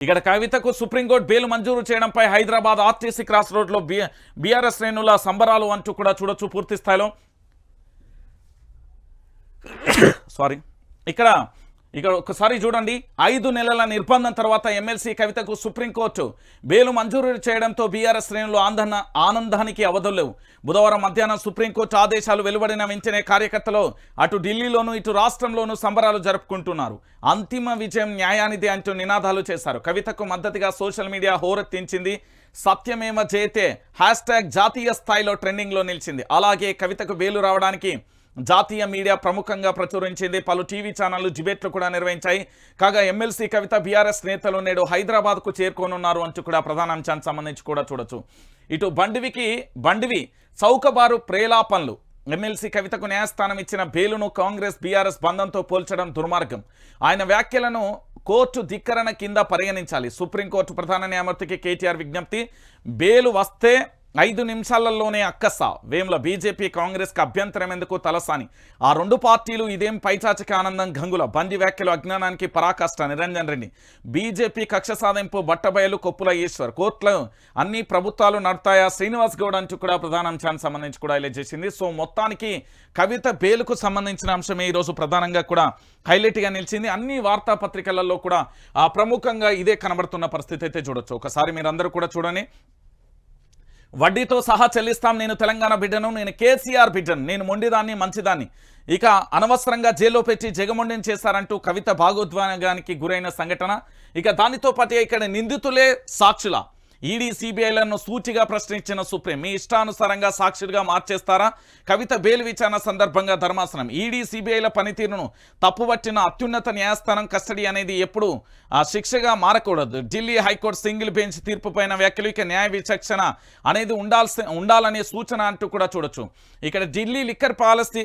ఇక్కడ కవితకు supreme court bail మంజూరు చేయడంపై హైదరాబాద్ ఆర్టీసీ క్రాస్ రోడ్లో బి బీఆర్ఎస్ శ్రేణుల సంబరాలు అంటూ కూడా చూడొచ్చు పూర్తి స్థాయిలో. సారీ ఇక్కడ ఇక్కడ ఒకసారి చూడండి. ఐదు నెలల నిర్బంధం తర్వాత ఎమ్మెల్సీ కవితకు సుప్రీంకోర్టు బెయిలు మంజూరు చేయడంతో బీఆర్ఎస్ శ్రేణులు ఆందన ఆనందానికి అవధులేవు బుధవారం మధ్యాహ్నం సుప్రీంకోర్టు ఆదేశాలు వెలువడిన వెంటనే కార్యకర్తలు అటు ఢిల్లీలోనూ ఇటు రాష్ట్రంలోనూ సంబరాలు జరుపుకుంటున్నారు. అంతిమ విజయం న్యాయానిది అంటూ నినాదాలు చేశారు. కవితకు మద్దతుగా సోషల్ మీడియా హోరెత్తించింది. సత్యమేమ జయతే హ్యాష్ జాతీయ స్థాయిలో ట్రెండింగ్లో నిలిచింది. అలాగే కవితకు బెయిలు రావడానికి జాతీయ మీడియా ప్రముఖంగా ప్రచురించింది. పలు టీవీ ఛానళ్ళు డిబేట్లు కూడా నిర్వహించాయి. కాగా ఎమ్మెల్సీ కవిత బీఆర్ఎస్ నేతలు నేడు హైదరాబాద్కు చేరుకోనున్నారు అంటూ కూడా ప్రధాన అంశానికి సంబంధించి కూడా చూడొచ్చు. ఇటు బండివికి బండివి చౌకబారు ప్రేలాపనలు. ఎమ్మెల్సీ కవితకు న్యాయస్థానం ఇచ్చిన బెయిలును కాంగ్రెస్ బీఆర్ఎస్ బంధంతో పోల్చడం దుర్మార్గం. ఆయన వ్యాఖ్యలను కోర్టు ధిక్కరణ కింద పరిగణించాలి. సుప్రీంకోర్టు ప్రధాన న్యాయమూర్తికి కేటీఆర్ విజ్ఞప్తి బెయిలు వస్తే ఐదు నిమిషాలలోనే అక్కస్సా వేముల బీజేపీ కాంగ్రెస్కి అభ్యంతరం ఎందుకు తలసాని? ఆ రెండు పార్టీలు ఇదేం పైచాచిక ఆనందం గంగుల? బంది వ్యాఖ్యలు అజ్ఞానానికి పరాకాష్ట. నిరంజన్ రెడ్డి. బీజేపీ కక్ష సాధింపు బట్టబయలు కొప్పుల ఈశ్వర్. కోర్టులు అన్ని ప్రభుత్వాలు నడతాయా? శ్రీనివాస్ గౌడ్ అంటూ కూడా ప్రధాన అంశానికి సంబంధించి కూడా హైలైట్ చేసింది. సో మొత్తానికి కవిత బేలుకు సంబంధించిన అంశమే ఈరోజు ప్రధానంగా కూడా హైలైట్గా నిలిచింది. అన్ని వార్తాపత్రికలలో కూడా ఆ, ప్రముఖంగా ఇదే కనబడుతున్న పరిస్థితి అయితే చూడొచ్చు. ఒకసారి మీరందరూ కూడా చూడండి. వడ్డీతో సహా చెల్లిస్తాం నేను తెలంగాణ బిడ్డను నేను కేసీఆర్ బిడ్డను నేను మొండిదాన్ని మంచిదాన్ని. ఇక అనవసరంగా జైల్లో పెట్టి జగమొండిని చేశారంటూ కవిత భాగోద్వేగానికి గురైన సంఘటన. ఇక దానితో పాటు ఇక్కడ నిందితులే సాక్షుల. ఈడీ సిబిఐలను సూచిగా ప్రశ్నించిన సుప్రీం. మీ ఇష్టానుసారంగా సాక్షులుగా మార్చేస్తారా? కవిత బెయిల్ విచారణ సందర్భంగా ధర్మాసనం. ఈడీ సిబిఐల పనితీరును తప్పుపట్టిన అత్యున్నత న్యాయస్థానం కస్టడీ అనేది ఎప్పుడు ఆ శిక్షగా మారకూడదు. Delhi high court single bench తీర్పు పైన వ్యాఖ్యలు. న్యాయ విచక్షణ అనేది ఉండాల్సి ఉండాలనే సూచన అంటూ కూడా చూడొచ్చు. ఇక్కడ Delhi liquor policy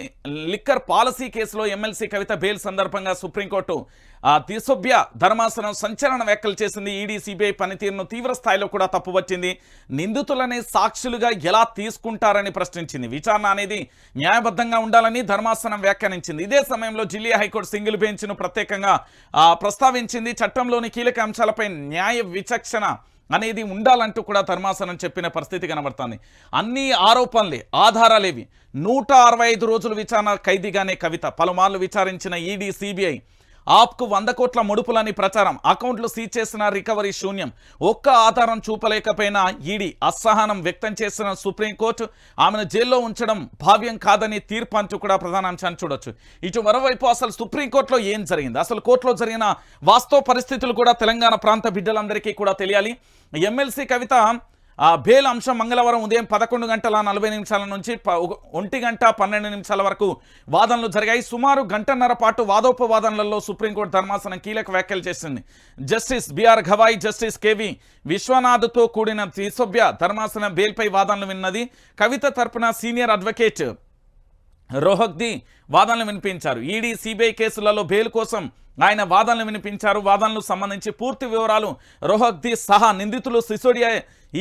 liquor policy కేసులో ఎమ్మెల్సీ కవిత బెయిల్ సందర్భంగా సుప్రీంకోర్టు ఆ దిశభ్య ధర్మాసనం సంచలన వ్యాఖ్యలు చేసింది ఈడీ సిబిఐ పనితీరును తీవ్ర స్థాయిలో కూడా తప్పు వచ్చింది. నిందితులని సాక్షులుగా ఎలా తీసుకుంటారని ప్రశ్నించింది. విచారణ అనేది న్యాయబద్ధంగా ఉండాలని ధర్మాసనం వ్యాఖ్యానించింది. ఇదే సమయంలో ఢిల్లీ హైకోర్టు సింగిల్ బెంచ్ను ప్రత్యేకంగా ప్రస్తావించింది. చట్టంలోని కీలక అంశాలపై న్యాయ విచక్షణ అనేది ఉండాలంటూ కూడా ధర్మాసనం చెప్పిన పరిస్థితి కనబడుతుంది. అన్ని ఆరోపణలే ఆధారాలేవి. నూట అరవై ఐదు రోజులు విచారణ ఖైదీగానే కవిత. పలుమార్లు విచారించిన ఈడీ సిబిఐ ఆప్కు వంద కోట్ల ముడుపులని ప్రచారం. అకౌంట్లు సీజ్ చేసిన రికవరీ శూన్యం. ఒక్క ఆధారం చూపలేకపోయినా ఈడీ అసహనం వ్యక్తం చేసిన సుప్రీంకోర్టు ఆమెను జైల్లో ఉంచడం భావ్యం కాదని తీర్పు అంటూ కూడా ప్రధాన అంశాన్ని చూడొచ్చు. ఇటు మరోవైపు అసలు సుప్రీంకోర్టులో ఏం జరిగింది? అసలు కోర్టులో జరిగిన వాస్తవ పరిస్థితులు కూడా తెలంగాణ ప్రాంత బిడ్డలందరికీ కూడా తెలియాలి. ఎమ్మెల్సీ కవిత బేల్ బెయిల్ అంశం మంగళవారం ఉదయం పదకొండు గంటల నలభై నిమిషాల నుంచి ఒంటి గంట పన్నెండు నిమిషాల వరకు వాదనలు జరిగాయి. సుమారు గంటన్నర పాటు వాదోపవాదనలలో సుప్రీంకోర్టు ధర్మాసనం కీలక వ్యాఖ్యలు చేసింది. Justice B R Gavai justice K V విశ్వనాథ్తో కూడిన త్రిసభ్య ధర్మాసనం బెయిల్పై వాదనలు విన్నది. కవిత తరపున సీనియర్ అడ్వకేట్ రోహక్ది వాదనలు వినిపించారు. ఈడీ సిబిఐ కేసులలో బెయిల్ కోసం ఆయన వాదనలు వినిపించారు. వాదనలకు సంబంధించి పూర్తి వివరాలు రోహక్ది సహా నిందితులు సిసోడియా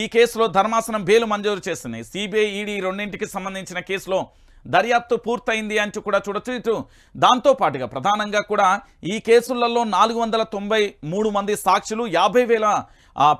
ఈ కేసులో ధర్మాసనం బెయిల్ మంజూరు చేసింది. సిబిఐ ఈడీ రెండింటికి సంబంధించిన కేసులో దర్యాప్తు పూర్తయింది అంటూ కూడా చూడొచ్చు. ఇటు దాంతో పాటుగా ప్రధానంగా కూడా ఈ కేసులలో నాలుగు వందల తొంభై మూడు మంది సాక్షులు యాభై వేల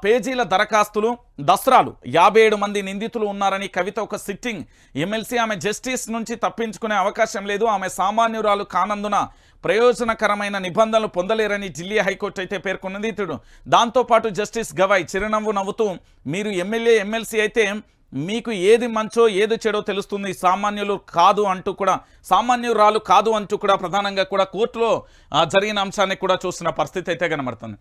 పేజీల దరఖాస్తులు దసరాలు. యాభై ఏడు మంది నిందితులు ఉన్నారని కవిత ఒక సిట్టింగ్. ఎమ్మెల్సీ ఆమె జస్టిస్ నుంచి తప్పించుకునే అవకాశం లేదు. ఆమె సామాన్యురాలు కానందున ప్రయోజనకరమైన నిబంధనలు పొందలేరని ఢిల్లీ హైకోర్టు అయితే పేర్కొన్నది. ఇతడు దాంతోపాటు జస్టిస్ గవాయ్ చిరునవ్వు నవ్వుతూ మీరు ఎమ్మెల్యే ఎమ్మెల్సీ అయితే మీకు ఏది మంచో ఏది చెడో తెలుస్తుంది. సామాన్యులు కాదు అంటూ కూడా సామాన్యురాలు కాదు అంటూ కూడా ప్రధానంగా కూడా కోర్టులో జరిగిన అంశాన్ని కూడా చూస్తున్న పరిస్థితి అయితే కనబడుతుంది.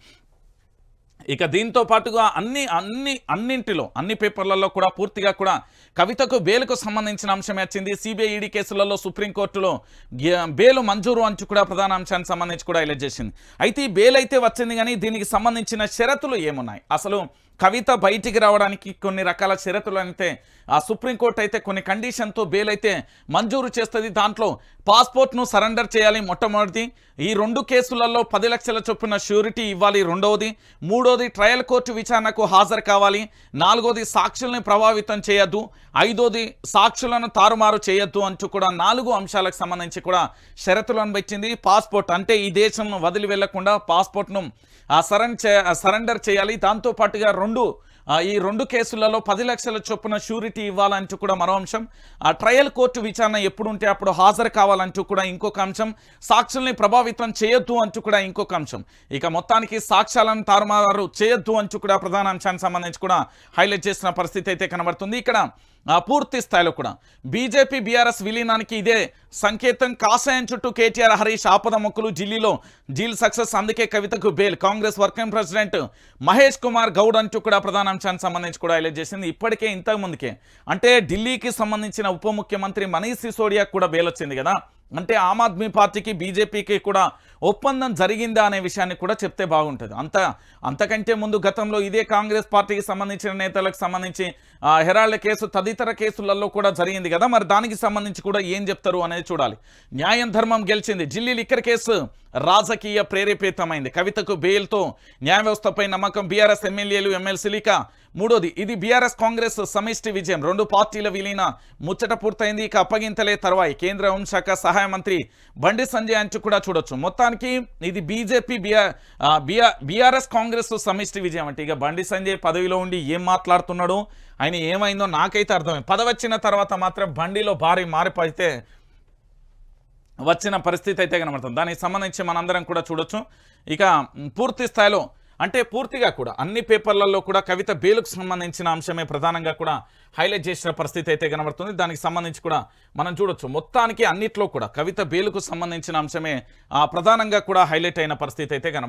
ఇక దీంతో పాటుగా అన్ని అన్ని అన్నింటిలో అన్ని పేపర్లలో కూడా పూర్తిగా కూడా కవితకు బెయిల్కు సంబంధించిన అంశమే వచ్చింది. సిబిఐఈడి కేసులలో సుప్రీంకోర్టులో బెయిల్ మంజూరు అంచు కూడా ప్రధాన అంశానికి సంబంధించి కూడా ఇలా చేసింది. అయితే ఈ బెయిల్ అయితే వచ్చింది కానీ దీనికి సంబంధించిన షరతులు ఏమున్నాయి? అసలు కవిత బయటికి రావడానికి కొన్ని రకాల షరతులు అయితే ఆ సుప్రీంకోర్టు అయితే కొన్ని కండిషన్తో బెయిల్ అయితే మంజూరు చేస్తుంది. దాంట్లో పాస్పోర్ట్ను సరెండర్ చేయాలి మొట్టమొదటిది. ఈ రెండు కేసులలో పది లక్షల చొప్పున ష్యూరిటీ ఇవ్వాలి రెండవది మూడోది ట్రయల్ కోర్టు విచారణకు హాజరు కావాలి. నాలుగోది సాక్షుల్ని ప్రభావితం చేయొద్దు. ఐదోది సాక్షులను తారుమారు చేయొద్దు అంటూ కూడా నాలుగు అంశాలకు సంబంధించి కూడా షరతులను పెట్టింది పాస్పోర్ట్ అంటే ఈ దేశం వదిలి వెళ్ళకుండా పాస్పోర్ట్ను సరెండ్ సరెండర్ చేయాలి. దాంతో పాటుగా రెండు ఈ రెండు కేసులలో పది లక్షల చొప్పున షూరిటీ ఇవ్వాలంటూ కూడా మరో అంశం. ఆ ట్రయల్ కోర్టు విచారణ ఎప్పుడు ఉంటే అప్పుడు హాజరు కావాలంటూ కూడా ఇంకొక అంశం. సాక్షుల్ని ప్రభావితం చేయొద్దు అంటూ కూడా ఇంకొక అంశం. ఇక మొత్తానికి సాక్ష్యాలను తారుమారు చేయొద్దు అంటూ కూడా ప్రధాన అంశానికి సంబంధించి కూడా హైలైట్ చేసిన పరిస్థితి అయితే కనబడుతుంది. ఇక్కడ పూర్తి స్థాయిలో కూడా. బీజేపీ బీఆర్ఎస్ విలీనానికి ఇదే సంకేతం. కాషాయం చుట్టూ కేటీఆర్ హరీష్ ఆపద మొక్కులు ఢిల్లీలో. జీల్ సక్సెస్ అందుకే కవితకు bail Congress working president Mahesh Kumar Goud అంటూ కూడా ప్రధాన అంశానికి సంబంధించి కూడా హైలైట్ చేసింది. ఇప్పటికే ఇంతకు ముందుకే. అంటే ఢిల్లీకి సంబంధించిన ఉప ముఖ్యమంత్రి మనీష్ సిసోడియా కూడా బేల్ వచ్చింది కదా. అంటే ఆమ్ ఆద్మీ పార్టీకి బీజేపీకి కూడా ఒప్పందం జరిగిందా అనే విషయాన్ని కూడా చెప్తే బాగుంటుంది. అంత అంతకంటే ముందు గతంలో ఇదే కాంగ్రెస్ పార్టీకి సంబంధించిన నేతలకు సంబంధించి ఆ, హెరాల్డ్ కేసు తదితర కేసులలో కూడా జరిగింది కదా. మరి దానికి సంబంధించి కూడా ఏం చెప్తారు అనేది చూడాలి. న్యాయం ధర్మం గెలిచింది. ఢిల్లీ లిక్కర్ కేసు రాజకీయ ప్రేరేపితమైంది. కవితకు బెయిల్తో న్యాయ వ్యవస్థపై నమ్మకం బీఆర్ఎస్ ఎమ్మెల్యేలు ఎమ్మెల్సీలిక మూడోది ఇది బీఆర్ఎస్ కాంగ్రెస్ సమిష్టి విజయం. రెండు పార్టీల విలీన ముచ్చట పూర్తయింది ఇక అప్పగింతలే తర్వాయి. కేంద్ర హోంశాఖ సహాయ మంత్రి బండి సంజయ్ అంచు కూడా చూడొచ్చు. మొత్తానికి ఇది బీజేపీ బీఆర్ బీఆర్ఎస్ కాంగ్రెస్ సమిష్టి విజయం అంటే ఇక బండి సంజయ్ పదవిలో ఉండి ఏం మాట్లాడుతున్నాడు? ఆయన ఏమైందో నాకైతే అర్థమైంది. పదవి వచ్చిన తర్వాత మాత్రం బండిలో భారీ మారిపోయితే వచ్చిన పరిస్థితి అయితే కనబడుతుంది. దానికి సంబంధించి మనందరం కూడా చూడొచ్చు. ఇక పూర్తి స్థాయిలో అంటే పూర్తిగా కూడా అన్ని పేపర్లలో కూడా కవిత బేలుకు సంబంధించిన అంశమే ప్రధానంగా కూడా హైలైట్ చేసిన పరిస్థితి అయితే కనబడుతుంది. దానికి సంబంధించి కూడా మనం చూడొచ్చు. మొత్తానికి అన్నిట్లో కూడా కవిత బేలుకు సంబంధించిన అంశమే ఆ, ప్రధానంగా కూడా హైలైట్ అయిన పరిస్థితి అయితే కనబడుతుంది.